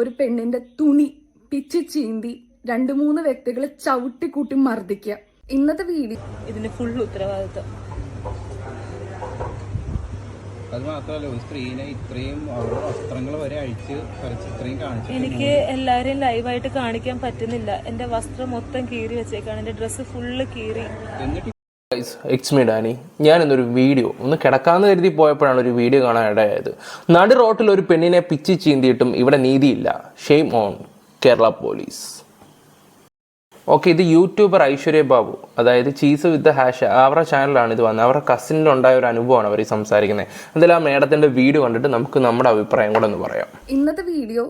ഒരു പെണ്ണിന്റെ തുണി പിച്ച് ചീന്തി രണ്ടു മൂന്ന് വ്യക്തികളെ ചവിട്ടി കൂട്ടി മർദ്ദിക്കുക ഇന്നത്തെ വീഡിയോ ഇതിന് ഫുൾ ഉത്തരവാദിത്വം. അത് മാത്രമല്ല ഒരു സ്ത്രീനെ ഇത്രയും അവരുടെ വസ്ത്രങ്ങൾ വരെ അഴിച്ച് പറിച്ച് ഇത്രയും കാണിച്ചു എനിക്ക് എല്ലാരെയും ലൈവായിട്ട് കാണിക്കാൻ പറ്റുന്നില്ല. എന്റെ വസ്ത്രം മൊത്തം കീറി വെച്ചേക്കാണ്. എന്റെ ഡ്രസ്സ് ഫുള്ള് കീറി. എന്നിട്ട് ഇറ്റ്സ് മീ ഡാനി ഞാൻ ഇന്നൊരു വീഡിയോ. ഒന്ന് കിടക്കാന്ന് കരുതി പോയപ്പോഴാണ് ഒരു വീഡിയോ കാണാൻ ഇടയായത്. നടു റോട്ടിൽ ഒരു പെണ്ണിനെ പിച്ചി ചീന്തിയിട്ടും ഇവിടെ നീതിയില്ല. Shame on Kerala police okay ഇത് യൂട്യൂബർ ഐശ്വര്യ ബാബു. അതായത് ചീസ് വിത്ത് ഹാഷ് അവരുടെ ചാനലാണ് ഇത് വന്നത്. അവരുടെ കസിനിലുണ്ടായ ഒരു അനുഭവമാണ് അവർ സംസാരിക്കുന്നത്. എന്തായാലും ആ മേഡത്തിന്റെ വീഡിയോ കണ്ടിട്ട് നമുക്ക് നമ്മുടെ അഭിപ്രായം കൂടെ ഒന്ന് പറയാം. ഇന്നത്തെ വീഡിയോ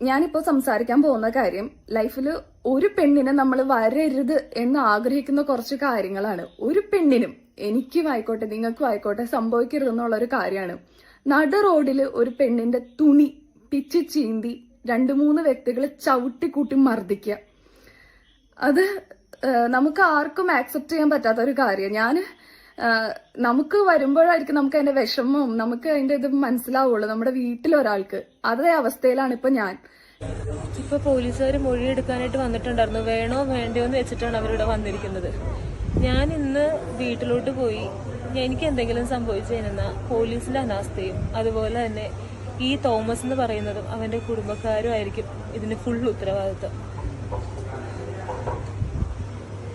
ഞാനിപ്പോ സംസാരിക്കാൻ പോകുന്ന കാര്യം ലൈഫിൽ ഒരു പെണ്ണിനെ നമ്മൾ വരരുത് എന്ന് ആഗ്രഹിക്കുന്ന കുറച്ച് കാര്യങ്ങളാണ്. ഒരു പെണ്ണിനും എനിക്കും ആയിക്കോട്ടെ നിങ്ങൾക്കും ആയിക്കോട്ടെ സംഭവിക്കരുത് എന്നുള്ള ഒരു കാര്യമാണ്. നട റോഡിൽ ഒരു പെണ്ണിന്റെ തുണി പിച്ച് ചീന്തി രണ്ട് മൂന്ന് വ്യക്തികളെ ചവിട്ടിക്കൂട്ടി മർദ്ദിക്കുക. അത് നമുക്ക് ആർക്കും ആക്സെപ്റ്റ് ചെയ്യാൻ പറ്റാത്ത ഒരു കാര്യം ഞാൻ നമുക്ക് വരുമ്പോഴായിരിക്കും നമുക്ക് അതിന്റെ വിഷമവും നമുക്ക് അതിന്റെ ഇത് മനസ്സിലാവുള്ളൂ. നമ്മുടെ വീട്ടിലൊരാൾക്ക് അതേ അവസ്ഥയിലാണ് ഇപ്പൊ ഞാൻ. ഇപ്പൊ പോലീസുകാർ മൊഴിയെടുക്കാനായിട്ട് വന്നിട്ടുണ്ടായിരുന്നു. വേണോ വേണ്ടയോ എന്ന് വെച്ചിട്ടാണ് അവരിവിടെ വന്നിരിക്കുന്നത്. ഞാൻ ഇന്ന് വീട്ടിലോട്ട് പോയി. എനിക്ക് എന്തെങ്കിലും സംഭവിച്ചു കഴിഞ്ഞാൽ പോലീസിന്റെ അനാസ്ഥയും അതുപോലെ തന്നെ ഈ തോമസ് എന്ന് പറയുന്നതും അവന്റെ കുടുംബക്കാരും ആയിരിക്കും ഇതിന് ഫുൾ ഉത്തരവാദിത്വം.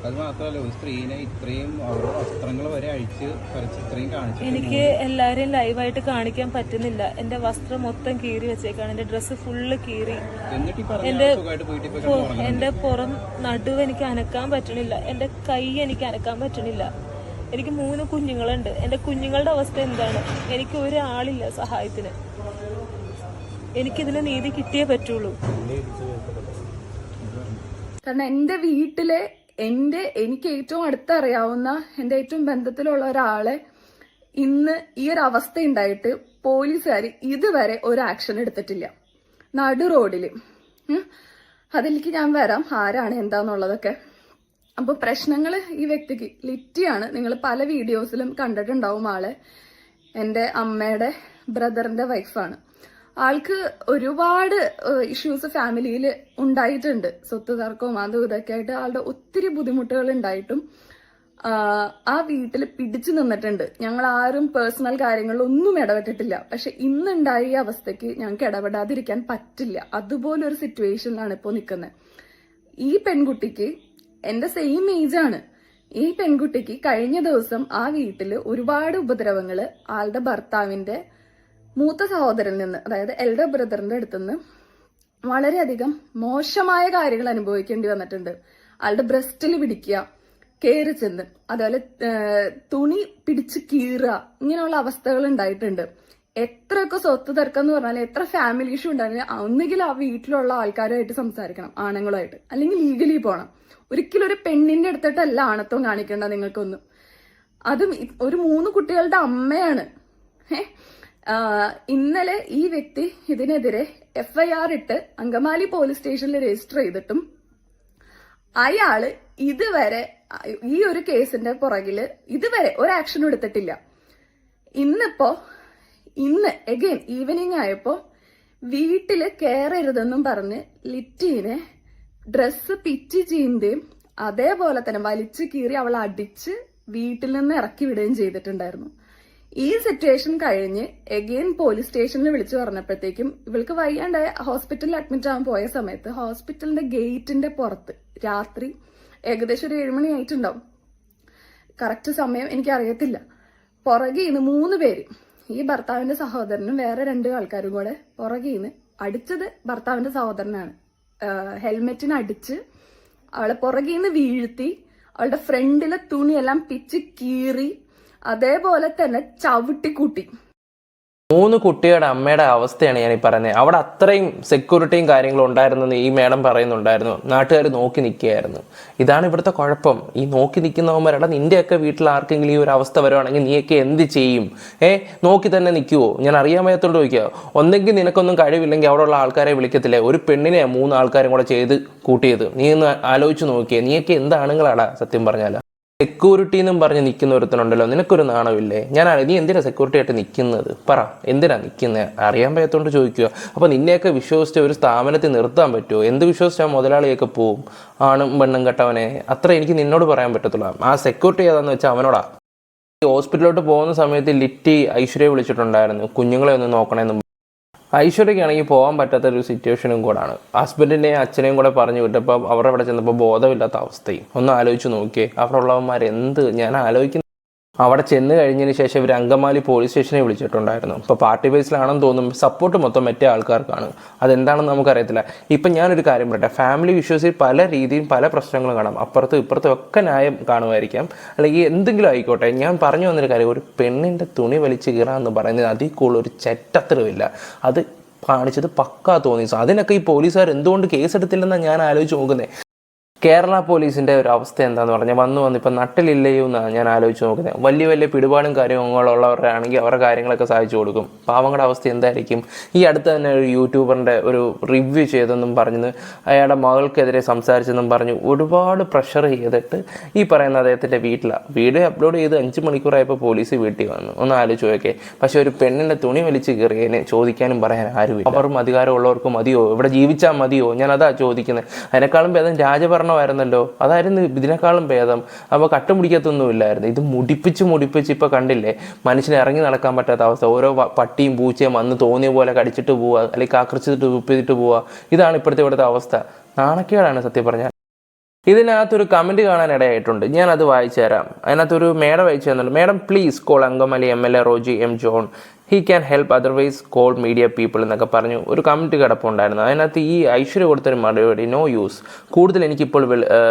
അത് മാത്രമല്ല ഒരു സ്ത്രീനെ ഇത്രയും അവരുടെ വസ്ത്രങ്ങൾ വരെ അഴിച്ച് പറിച്ച് ഇത്രയും കാണിച്ചു എനിക്ക് എല്ലാരെയും ലൈവായിട്ട് കാണിക്കാൻ പറ്റുന്നില്ല. എന്റെ വസ്ത്രം മൊത്തം കീറി വെച്ചേക്കാണ്. എന്റെ ഡ്രസ്സ് ഫുള്ള് കീറി. എന്റെ എന്റെ പുറം നടുവ് എനിക്ക് അനക്കാൻ പറ്റണില്ല എന്റെ കൈ എനിക്ക് അനക്കാൻ പറ്റണില്ല എനിക്ക് മൂന്ന് കുഞ്ഞുങ്ങളുണ്ട്. എന്റെ കുഞ്ഞുങ്ങളുടെ അവസ്ഥ എന്താണ്? എനിക്ക് ഒരാളില്ല സഹായത്തിന്. എനിക്കിതിന് നീതി കിട്ടിയേ പറ്റുള്ളൂ. കാരണം എന്റെ വീട്ടിലെ എന്റെ എനിക്ക് ഏറ്റവും അടുത്തറിയാവുന്ന എന്റെ ഏറ്റവും ബന്ധത്തിലുള്ള ഒരാളെ ഇന്ന് ഈ ഒരു അവസ്ഥ ഉണ്ടായിട്ട് പോലീസുകാർ ഇതുവരെ ഒരു ആക്ഷൻ എടുത്തിട്ടില്ല. നടു റോഡിൽ. അതിലേക്ക് ഞാൻ വരാം. ആരാണ് എന്താന്നുള്ളതൊക്കെ. അപ്പൊ പ്രശ്നങ്ങൾ ഈ വ്യക്തിക്ക് ലിറ്റിയാണ്. നിങ്ങൾ പല വീഡിയോസിലും കണ്ടിട്ടുണ്ടാവും ആളെ. എന്റെ അമ്മയുടെ ബ്രദറിന്റെ വൈഫാണ് ആൾക്ക് ഒരുപാട് ഇഷ്യൂസ് ഫാമിലിയിൽ ഉണ്ടായിട്ടുണ്ട്. സ്വത്ത് തർക്കവും അതും ഇതൊക്കെ ആയിട്ട് ആളുടെ ഒത്തിരി ബുദ്ധിമുട്ടുകൾ ഉണ്ടായിട്ടും ആ, വീട്ടിൽ പിടിച്ചു നിന്നിട്ടുണ്ട്. ഞങ്ങൾ ആരും പേഴ്സണൽ കാര്യങ്ങളിലൊന്നും ഇടപെട്ടിട്ടില്ല. പക്ഷെ ഇന്നുണ്ടായ ഈ അവസ്ഥയ്ക്ക് ഞങ്ങൾക്ക് ഇടപെടാതിരിക്കാൻ പറ്റില്ല. അതുപോലൊരു സിറ്റുവേഷനിലാണ് ഇപ്പോൾ നിൽക്കുന്നത്. ഈ പെൺകുട്ടിക്ക് എന്റെ സെയിം ഏജ് ആണ്. ഈ പെൺകുട്ടിക്ക് കഴിഞ്ഞ ദിവസം ആ വീട്ടിൽ ഒരുപാട് ഉപദ്രവങ്ങൾ ആളുടെ ഭർത്താവിന്റെ മൂത്ത സഹോദരനിൽ നിന്ന് അതായത് എൽഡർ ബ്രദറിന്റെ അടുത്തുനിന്ന് വളരെയധികം മോശമായ കാര്യങ്ങൾ അനുഭവിക്കേണ്ടി വന്നിട്ടുണ്ട്. ആളുടെ ബ്രസ്റ്റിൽ പിടിക്കുക കയറി ചെന്ന് അതുപോലെ തുണി പിടിച്ച് കീറുക ഇങ്ങനെയുള്ള അവസ്ഥകൾ ഉണ്ടായിട്ടുണ്ട്. എത്രയൊക്കെ സ്വത്ത് തർക്കം എന്ന് പറഞ്ഞാൽ എത്ര ഫാമിലി ഇഷ്യൂ ഉണ്ടായാലും ഒന്നുകിൽ ആ വീട്ടിലുള്ള ആൾക്കാരുമായിട്ട് സംസാരിക്കണം ആണുങ്ങളുമായിട്ട്. അല്ലെങ്കിൽ ലീഗലി പോകണം ഒരിക്കലും ഒരു പെണ്ണിന്റെ അടുത്തിട്ടല്ല ആണത്വം കാണിക്കേണ്ട നിങ്ങൾക്കൊന്നും. അതും ഒരു മൂന്ന് കുട്ടികളുടെ അമ്മയാണ്. ഏ? ഇന്നലെ ഈ വ്യക്തി ഇതിനെതിരെ എഫ്ഐആർ ഇട്ട് അങ്കമാലി പോലീസ് സ്റ്റേഷനിൽ രജിസ്റ്റർ ചെയ്തിട്ടും അയാൾ ഇതുവരെ ഈ ഒരു കേസിന്റെ പുറകിൽ ഇതുവരെ ഒരു ആക്ഷൻ എടുത്തിട്ടില്ല. ഇന്നിപ്പോ ഇന്ന് എഗെയിൻ ഈവനിങ് ആയപ്പോ വീട്ടിൽ കയറരുതെന്നും പറഞ്ഞ് ലിറ്റീനെ ഡ്രസ്സ് പിച്ച് ചീന്തുകയും അതേപോലെ തന്നെ വലിച്ചു കീറി അവൾ അടിച്ച് വീട്ടിൽ നിന്ന് ഇറക്കി വിടുകയും ചെയ്തിട്ടുണ്ടായിരുന്നു. ഈ സിറ്റുവേഷൻ കഴിഞ്ഞ് എഗെയിൻ പോലീസ് സ്റ്റേഷനിൽ വിളിച്ചു പറഞ്ഞപ്പോഴത്തേക്കും ഇവൾക്ക് വയ്യാണ്ടായ ഹോസ്പിറ്റലിൽ അഡ്മിറ്റ് ആവാൻ പോയ സമയത്ത് ഹോസ്പിറ്റലിന്റെ ഗേറ്റിന്റെ പുറത്ത് രാത്രി ഏകദേശം ഒരു ഏഴുമണി ആയിട്ടുണ്ടാവും. കറക്റ്റ് സമയം എനിക്ക് അറിയത്തില്ല പുറകീന്ന് മൂന്ന് പേര് ഈ ഭർത്താവിന്റെ സഹോദരനും വേറെ രണ്ട് ആൾക്കാരും കൂടെ പുറകീന്ന് അടിച്ചത് ഭർത്താവിന്റെ സഹോദരനാണ്. ഹെൽമെറ്റിന് അടിച്ച് അവളെ പുറകീന്ന് വീഴ്ത്തി അവളുടെ ഫ്രണ്ടിലെ തുണിയെല്ലാം പിച്ച് കീറി അതേപോലെ തന്നെ ചവിട്ടിക്കൂട്ടി. മൂന്ന് കുട്ടിയുടെ അമ്മയുടെ അവസ്ഥയാണ് ഞാൻ ഈ പറയുന്നത് അവിടെ അത്രയും സെക്യൂരിറ്റിയും കാര്യങ്ങളും ഉണ്ടായിരുന്നെന്ന് ഈ മേഡം പറയുന്നുണ്ടായിരുന്നു. നാട്ടുകാർ നോക്കി നിൽക്കുകയായിരുന്നു. ഇതാണ് ഇവിടുത്തെ കുഴപ്പം. ഈ നോക്കി നിൽക്കുന്നവന്മാരുടെ നിന്റെയൊക്കെ വീട്ടിൽ ആർക്കെങ്കിലും ഈ ഒരു അവസ്ഥ വരുവാണെങ്കിൽ നീയൊക്കെ എന്ത് ചെയ്യും? ഏ നോക്കി തന്നെ നിൽക്കുവോ? ഞാൻ അറിയാൻ വയ്യാത്തോണ്ട് ചോദിക്കുക. ഒന്നെങ്കിൽ നിനക്കൊന്നും കഴിവില്ലെങ്കിൽ അവിടെയുള്ള ആൾക്കാരെ വിളിക്കത്തില്ലേ? ഒരു പെണ്ണിനെ മൂന്ന് ആൾക്കാരും കൂടെ ചെയ്ത് കൂട്ടിയത്. നീ ഒന്ന് ആലോചിച്ച് നോക്കിയേ. നീയൊക്കെ എന്താണുങ്ങളാടാ സത്യം പറഞ്ഞാൽ സെക്യൂരിറ്റി എന്നും പറഞ്ഞ് നിൽക്കുന്ന ഒരുത്തനുണ്ടല്ലോ. നിനക്കൊരു നാണമില്ലേ? ഞാൻ നീ എന്തിനാ സെക്യൂരിറ്റി ആയിട്ട് നിൽക്കുന്നത്? പറ എന്തിനാ നിൽക്കുന്നത് അറിയാൻ പറ്റാത്തോണ്ട് ചോദിക്കുക. അപ്പോൾ നിന്നെയൊക്കെ വിശ്വസിച്ച് ഒരു സ്ഥാപനത്തിൽ നിർത്താൻ പറ്റുമോ എന്ത് വിശ്വസിച്ചാൽ മുതലാളിയൊക്കെ പോവും? ആണും പെണ്ണും കെട്ടവനെ? അത്ര എനിക്ക് നിന്നോട് പറയാൻ പറ്റത്തുള്ളൂ. ആ സെക്യൂരിറ്റി ഏതാന്ന് വെച്ചാൽ അവനോടാ. ഈ ഹോസ്പിറ്റലിലോട്ട് പോകുന്ന സമയത്ത് ലിറ്റി ഐശ്വര്യ വിളിച്ചിട്ടുണ്ടായിരുന്നു. കുഞ്ഞുങ്ങളെ ഒന്ന് നോക്കണമെന്നും ഐശ്വര്യക്കാണെങ്കിൽ പോകാൻ പറ്റാത്ത ഒരു സിറ്റുവേഷനും കൂടാണ്. ഹസ്ബൻഡിനെയും അച്ഛനെയും കൂടെ പറഞ്ഞു വിട്ടപ്പോൾ അവരുടെ അവിടെ ചെന്നപ്പോൾ ബോധമില്ലാത്ത അവസ്ഥയും. ഒന്ന് ആലോചിച്ച് നോക്കിയേ അവിടെ ഉള്ളവന്മാർ എന്ത് ഞാൻ ആലോചിക്കുന്ന അവിടെ ചെന്ന് കഴിഞ്ഞതിന് ശേഷം ഇവർ അങ്കമാലി പോലീസ് സ്റ്റേഷനെ വിളിച്ചിട്ടുണ്ടായിരുന്നു. ഇപ്പോൾ പാർട്ടി ബേസിലാണെന്ന് തോന്നും സപ്പോർട്ട് മൊത്തം മറ്റേ ആൾക്കാർക്കാണ്. അതെന്താണെന്ന് നമുക്കറിയത്തില്ല. ഇപ്പം ഞാനൊരു കാര്യം പറയട്ടെ. ഫാമിലി ഇഷ്യൂസിൽ പല രീതിയിൽ പല പ്രശ്നങ്ങളും കാണാം. അപ്പുറത്തും ഇപ്പുറത്തും ഒക്കെ ന്യായം കാണുമായിരിക്കാം. അല്ലെങ്കിൽ എന്തെങ്കിലും ആയിക്കോട്ടെ. ഞാൻ പറഞ്ഞു വന്നൊരു കാര്യം. ഒരു പെണ്ണിന്റെ തുണി വലിച്ച് കീറാന്ന് പറയുന്നത് അതിൽ കൂടുതൽ ഒരു ചെറ്റത്തരവില്ല അത് കാണിച്ചത് പക്കാ തോന്നി അതിനൊക്കെ ഈ പോലീസുകാർ എന്തുകൊണ്ട് കേസെടുത്തില്ലെന്നാണ് ഞാൻ ആലോചിച്ച് നോക്കുന്നത് കേരള പോലീസിന്റെ ഒരു അവസ്ഥ എന്താന്ന് പറഞ്ഞാൽ വന്ന് വന്ന് ഇപ്പം നട്ടിലില്ലയോ എന്നാണ് ഞാൻ ആലോചിച്ച് നോക്കുന്നത്. വലിയ വലിയ പിടിപാടും കാര്യങ്ങളുള്ളവരുടെ ആണെങ്കിൽ അവരുടെ കാര്യങ്ങളൊക്കെ സഹായിച്ചു കൊടുക്കും. പാവങ്ങളുടെ അവസ്ഥ എന്തായിരിക്കും? ഈ അടുത്ത് തന്നെ ഒരു യൂട്യൂബറിന്റെ ഒരു റിവ്യൂ ചെയ്തെന്നും പറഞ്ഞ് അയാളുടെ മകൾക്കെതിരെ സംസാരിച്ചെന്നും പറഞ്ഞു ഒരുപാട് പ്രഷർ ചെയ്തിട്ട് ഈ പറയുന്ന അദ്ദേഹത്തിന്റെ വീട്ടിലാണ് വീഡിയോ അപ്ലോഡ് ചെയ്ത് അഞ്ച് മണിക്കൂറായപ്പോൾ പോലീസ് വീട്ടിൽ വന്നു. ഒന്ന് ആലോചിച്ച് നോക്കേ പക്ഷേ ഒരു പെണ്ണിന്റെ തുണി വലിച്ച് കയറിയതിനെ ചോദിക്കാനും പറയാൻ ആരുമില്ല. അവരും അധികാരമുള്ളവർക്ക് മതിയോ? ഇവിടെ ജീവിച്ചാൽ മതിയോ? ഞാൻ അതാ ചോദിക്കുന്നത്. അതിനേക്കാളും ഭേദം രാജഭരണമായിരുന്നല്ലോ അതായിരുന്നു ഇതിനേക്കാളും ഭേദം. അപ്പോൾ കട്ട പിടിക്കത്തൊന്നുമില്ലായിരുന്നു ഇത് മുടിപ്പിച്ച് മുടിപ്പിച്ച് ഇപ്പോൾ കണ്ടില്ലേ? മനുഷ്യന് ഇറങ്ങി നടക്കാൻ പറ്റാത്ത അവസ്ഥ. ഓരോ പട്ടിയും പൂച്ചയും വന്ന് തോന്നിയ പോലെ കടിച്ചിട്ട് പോവുക അല്ലെങ്കിൽ ആക്രിച്ചിട്ട് ഉപ്പിച്ചിട്ട് പോവുക. ഇതാണ് ഇപ്പോഴത്തെ ഇവിടുത്തെ അവസ്ഥ. നാണക്കേടാണ് സത്യം പറഞ്ഞാൽ. ഇതിനകത്തൊരു കമന്റ് കാണാൻ ഇടയായിട്ടുണ്ട്. ഞാൻ അത് വായിച്ചു തരാം അതിനകത്തൊരു മേഡം അയച്ചു തന്നുണ്ട് madam please call Angamaly M L A Roji M John. He can help otherwise call media people എന്നൊക്കെ പറഞ്ഞു ഒരു കമന്റ് കിടപ്പുണ്ടായിരുന്നു. അതിനകത്ത് ഈ ഐശ്വര്യ കൊടുത്തൊരു മറുപടി നോ യൂസ് കൂടുതൽ എനിക്കിപ്പോൾ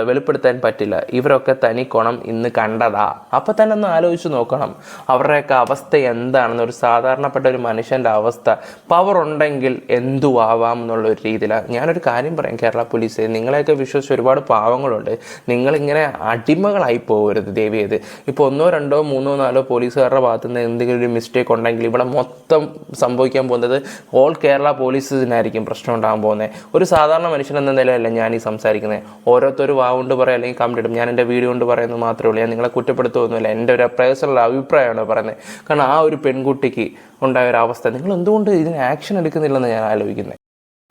വെളിപ്പെടുത്താൻ പറ്റില്ല. ഇവരൊക്കെ തനി കോണം ഇന്ന് കണ്ടതാ. അപ്പം തന്നെ ഒന്ന് ആലോചിച്ച് നോക്കണം. അവരുടെയൊക്കെ അവസ്ഥ എന്താണെന്ന് ഒരു സാധാരണപ്പെട്ട ഒരു മനുഷ്യന്റെ അവസ്ഥ. പവർ ഉണ്ടെങ്കിൽ എന്തു ആവാം എന്നുള്ള ഒരു രീതിയിലാണ് ഞാനൊരു കാര്യം പറയാം കേരള പോലീസ്. നിങ്ങളെയൊക്കെ വിശ്വസിച്ച് ഒരുപാട് പാവങ്ങളുണ്ട്. നിങ്ങളിങ്ങനെ അടിമകളായി പോകരുത് ദേവിയത്. ഇപ്പോൾ ഒന്നോ രണ്ടോ മൂന്നോ നാലോ പോലീസുകാരുടെ ഭാഗത്തുനിന്ന് എന്തെങ്കിലും ഒരു മിസ്റ്റേക്ക് ഉണ്ടെങ്കിൽ ഇവിടെ മൊത്തം സംഭവിക്കാൻ പോകുന്നത് ഓൾ കേരള പോലീസിനായിരിക്കും പ്രശ്നം ഉണ്ടാകാൻ പോകുന്നത് ഒരു സാധാരണ മനുഷ്യൻ എന്ന നിലയല്ല ഞാൻ ഈ സംസാരിക്കുന്നത് ഓരോരുത്തർ വാ കൊണ്ട് പറയാം അല്ലെങ്കിൽ കമന്റ് ഇടും. ഞാൻ എന്റെ വീഡിയോ കൊണ്ട് പറയുന്നത് മാത്രമേ ഉള്ളൂ. ഞാൻ നിങ്ങളെ കുറ്റപ്പെടുത്തുമൊന്നുമില്ല എന്റെ ഒരു പേഴ്സണൽ അഭിപ്രായമാണ് പറയുന്നത് കാരണം ആ ഒരു പെൺകുട്ടിക്ക് ഉണ്ടായ ഒരു അവസ്ഥ. നിങ്ങൾ എന്തുകൊണ്ട് ഇതിന് ആക്ഷൻ എടുക്കുന്നില്ലെന്ന് ഞാൻ ആലോചിക്കുന്നത്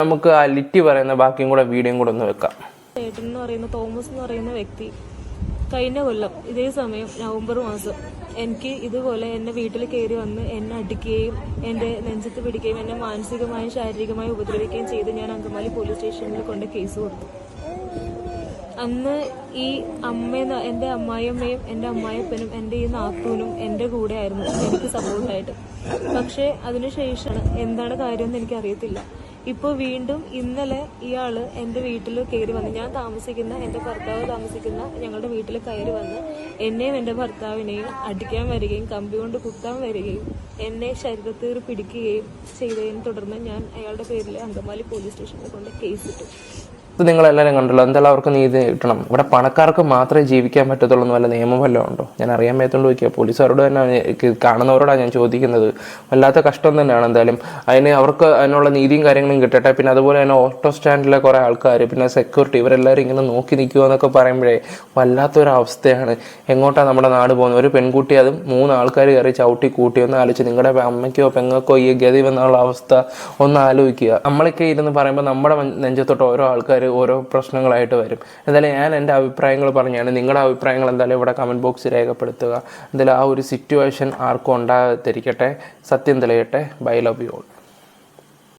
നമുക്ക് ആ ലിറ്റി പറയുന്ന ബാക്കിയും കൂടെ വീഡിയോയും കൂടെ ഒന്ന് വെക്കാം. എന്ന് പറയുന്ന തോമസ് എന്ന് പറയുന്ന വ്യക്തി കഴിഞ്ഞ കൊല്ലം ഇതേ സമയം നവംബർ മാസം എനിക്ക് ഇതുപോലെ എന്നെ വീട്ടിൽ കയറി വന്ന് എന്നെ അടിക്കുകയും എന്റെ നെഞ്ചത്ത് പിടിക്കുകയും എന്നെ മാനസികമായും ശാരീരികമായും ഉപദ്രവിക്കുകയും ചെയ്ത് ഞാൻ അങ്കമാലി പോലീസ് സ്റ്റേഷനിൽ കൊണ്ട് കേസ് കൊടുത്തു. അന്ന് ഈ അമ്മ എന്റെ അമ്മായിയമ്മയും എന്റെ അമ്മായിയപ്പനും എന്റെ ഈ നാത്തൂനും എന്റെ കൂടെ ആയിരുന്നു എനിക്ക് സപ്പോർട്ടായിട്ട് പക്ഷേ അതിനുശേഷമാണ് എന്താണ് കാര്യമെന്ന് എനിക്കറിയത്തില്ല. ഇപ്പോൾ വീണ്ടും ഇന്നലെ ഇയാൾ എന്റെ വീട്ടിൽ കയറി വന്ന് ഞാൻ താമസിക്കുന്ന എന്റെ ഭർത്താവ് താമസിക്കുന്ന ഞങ്ങളുടെ വീട്ടിൽ കയറി വന്ന് എന്നെയും എന്റെ ഭർത്താവിനെയും അടിക്കാൻ വരികയും കമ്പി കൊണ്ട് കുത്താൻ വരികയും എന്നെ ശരീരത്തിൽ പിടിക്കുകയും ചെയ്തതിനെ തുടർന്ന് ഞാൻ അയാളുടെ പേരിൽ അങ്കമാലി പോലീസ് സ്റ്റേഷനിൽ കൊണ്ട് കേസിട്ടു ഇത് നിങ്ങളെല്ലാവരും കണ്ടല്ലോ. എന്തായാലും അവർക്ക് നീതി കിട്ടണം. ഇവിടെ പണക്കാർക്ക് മാത്രമേ ജീവിക്കാൻ പറ്റത്തുള്ളൂ എന്ന് വല്ല നിയമം വല്ലതും ഉണ്ടോ? ഞാൻ അറിയാൻ മേത്തോണ്ട് ചോദിക്കുക പോലീസുകാരോട് തന്നെ കാണുന്നവരോടാണ് ഞാൻ ചോദിക്കുന്നത്. വല്ലാത്ത കഷ്ടം തന്നെയാണ് എന്തായാലും. അതിന് അവർക്ക് അതിനുള്ള നീതിയും കാര്യങ്ങളും കിട്ടട്ടെ. പിന്നെ അതുപോലെ തന്നെ ഓട്ടോ സ്റ്റാൻഡിലെ കുറേ ആൾക്കാർ പിന്നെ സെക്യൂരിറ്റി ഇവരെല്ലാവരും ഇങ്ങനെ നോക്കി നിൽക്കുക എന്നൊക്കെ പറയുമ്പോഴേ വല്ലാത്തൊരു അവസ്ഥയാണ് എങ്ങോട്ടാണ് നമ്മുടെ നാട് പോകുന്നത്? ഒരു പെൺകുട്ടി അതും മൂന്ന് ആൾക്കാർ കയറി ചവിട്ടി കൂട്ടി ഒന്ന് ആലോചിച്ച് നിങ്ങളുടെ അമ്മയ്ക്കോ പെങ്ങൾക്കോ ഈ ഗതി വന്നുള്ള അവസ്ഥ ഒന്ന് ആലോചിക്കുക. നമ്മളൊക്കെ ഇരുന്ന് പറയുമ്പോൾ നമ്മുടെ നെഞ്ചത്തോട്ട് ഓരോ ആൾക്കാർ ഓരോ പ്രശ്നങ്ങളായിട്ട് വരും. എന്തായാലും ഞാൻ എന്റെ അഭിപ്രായങ്ങൾ പറഞ്ഞാണ്. നിങ്ങളുടെ അഭിപ്രായങ്ങൾ എന്തായാലും ഇവിടെ കമന്റ് ബോക്സിൽ രേഖപ്പെടുത്തുക. എന്തായാലും ആ ഒരു സിറ്റുവേഷൻ ആർക്കും ഉണ്ടാകാതിരിക്കട്ടെ. സത്യം തെളിയട്ടെ. Bye love you all